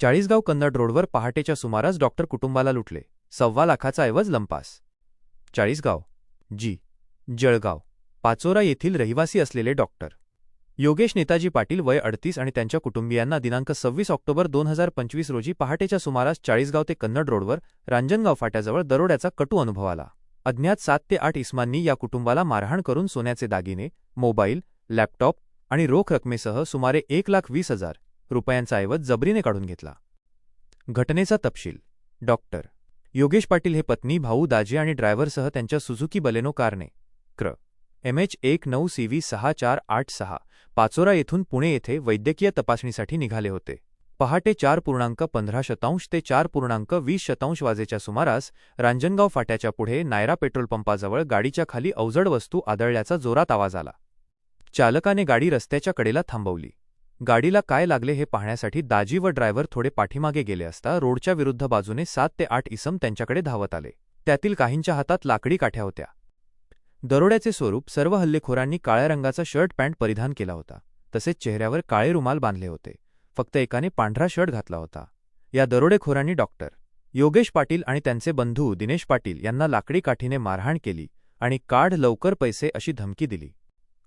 चाळीसगाव कन्नड रोडवर पहाटेच्या सुमारास डॉक्टर कुटुंबाला लुटले. सव्वा लाखाचा ऐवज लंपास. चाळीसगाव. जी. जळगाव. पाचोरा येथील रहिवासी असलेले डॉक्टर योगेश नेताजी पाटील वय अडतीस आणि त्यांच्या कुटुंबियांना दिनांक सव्वीस ऑक्टोबर दोन हजार पंचवीस रोजी पहाटेच्या सुमारास चाळीसगाव ते कन्नड रोडवर रांजणगाव फाट्याजवळ दरोड्याचा कटू अनुभव आला. अज्ञात सात ते आठ इस्मांनी या कुटुंबाला मारहाण करून सोन्याचे दागिने मोबाईल लॅपटॉप आणि रोख रकमेसह सुमारे एक लाख वीस हजार रुपयांचा ऐवज जबरीने काढून घेतला. घटनेचा तपशील. डॉक्टर योगेश पाटील हे पत्नी भाऊ दाजी आणि ड्रायव्हरसह त्यांच्या सुझुकी बलेनो कारने. क्र. एम एच एक नऊ सी व्ही सहा चार आठ सहा पाचोरा येथून पुणे येथे वैद्यकीय तपासणीसाठी निघाले होते. पहाटे चार पूर्णांक पंधरा शतांश ते चार पूर्णांक वीस शतांश वाजेच्या सुमारास रांजणगाव फाट्याच्या पुढे नायरा पेट्रोल पंपाजवळ गाडीच्या खाली अवजड वस्तू आदळल्याचा जोरात आवाज आला. चालकाने गाडी रस्त्याच्या कडेला थांबवली. गाडीला काय लागले हे पाहण्यासाठी दाजी व ड्रायव्हर थोडे पाठीमागे गेले असता रोडच्या विरुद्ध बाजूने सात ते आठ इसम त्यांच्याकडे धावत आले. त्यातील काहींच्या हातात लाकडी काठ्या होत्या. दरोड्याचे स्वरूप सर्व हल्लेखोरांनी काळ्या रंगाचा शर्ट पॅन्ट परिधान केला होता. तसेच चेहऱ्यावर काळे रुमाल बांधले होते. फक्त एकाने पांढरा शर्ट घातला होता. या दरोडेखोरांनी डॉक्टर योगेश पाटील आणि त्यांचे बंधू दिनेश पाटील यांना लाकडी काठीने मारहाण केली आणि काढ लवकर पैसे अशी धमकी दिली.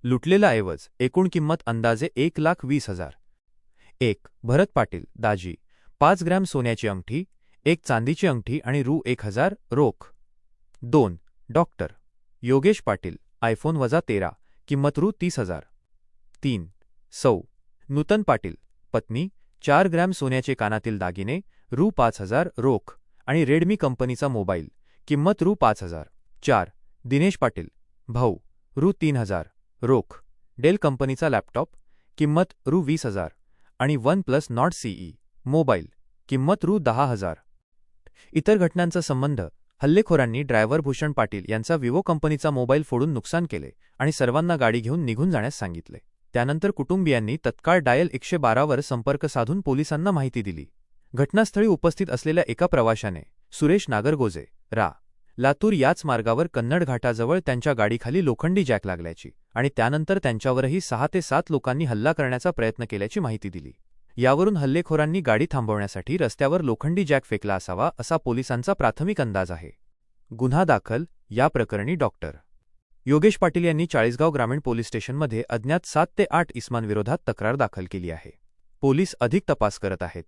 लुटलेला ऐवज एकूण किंमत अंदाजे एक लाख वीस हजार. एक भरत पाटील दाजी. पाच ग्रॅम सोन्याची अंगठी एक चांदीची अंगठी आणि रू. एक हजार रोख. दोन डॉक्टर. योगेश पाटील आयफोन वजा तेरा किंमत रू. तीस हजार. तीन सौ. नूतन पाटील पत्नी चार ग्रॅम सोन्याचे कानातील दागिने रू. पाच हजार रोख. आणि रेडमी कंपनीचा मोबाईल किंमत रू. पाच हजार. चार दिनेश पाटील भाऊ रू. तीन हजार. रोख डेल कंपनीचा लॅपटॉप किंमत रु वीस हजार आणि OnePlus Nord C E mobile किंमत रु दहा हजार. इतर घटनांचा संबंध हल्लेखोरांनी ड्रायव्हर भूषण पाटील यांचा विवो कंपनीचा मोबाईल फोडून नुकसान केले आणि सर्वांना गाडी घेऊन निघून जाण्यास सांगितले. त्यानंतर कुटुंबियांनी तत्काळ डायल एकशे बारावर संपर्क साधून पोलिसांना माहिती दिली. घटनास्थळी उपस्थित असलेल्या एका प्रवाशाने सुरेश नागरगोजे रा. लातूर याच मार्गावर कन्नड घाटाजवळ त्यांच्या गाडीखाली लोखंडी जॅक लागल्याची आणि त्यानंतर त्यांच्यावरही सहा ते सात लोकांनी हल्ला करण्याचा प्रयत्न केल्याची माहिती दिली. यावरून हल्लेखोरांनी गाडी थांबवण्यासाठी रस्त्यावर लोखंडी जॅक फेकला असावा असा पोलिसांचा प्राथमिक अंदाज आहे. गुन्हा दाखल या प्रकरणी डॉक्टर योगेश पाटील यांनी चाळीसगाव ग्रामीण पोलीस स्टेशनमध्ये अज्ञात सात ते आठ इस्मांविरोधात तक्रार दाखल केली आहे. पोलीस अधिक तपास करत आहेत.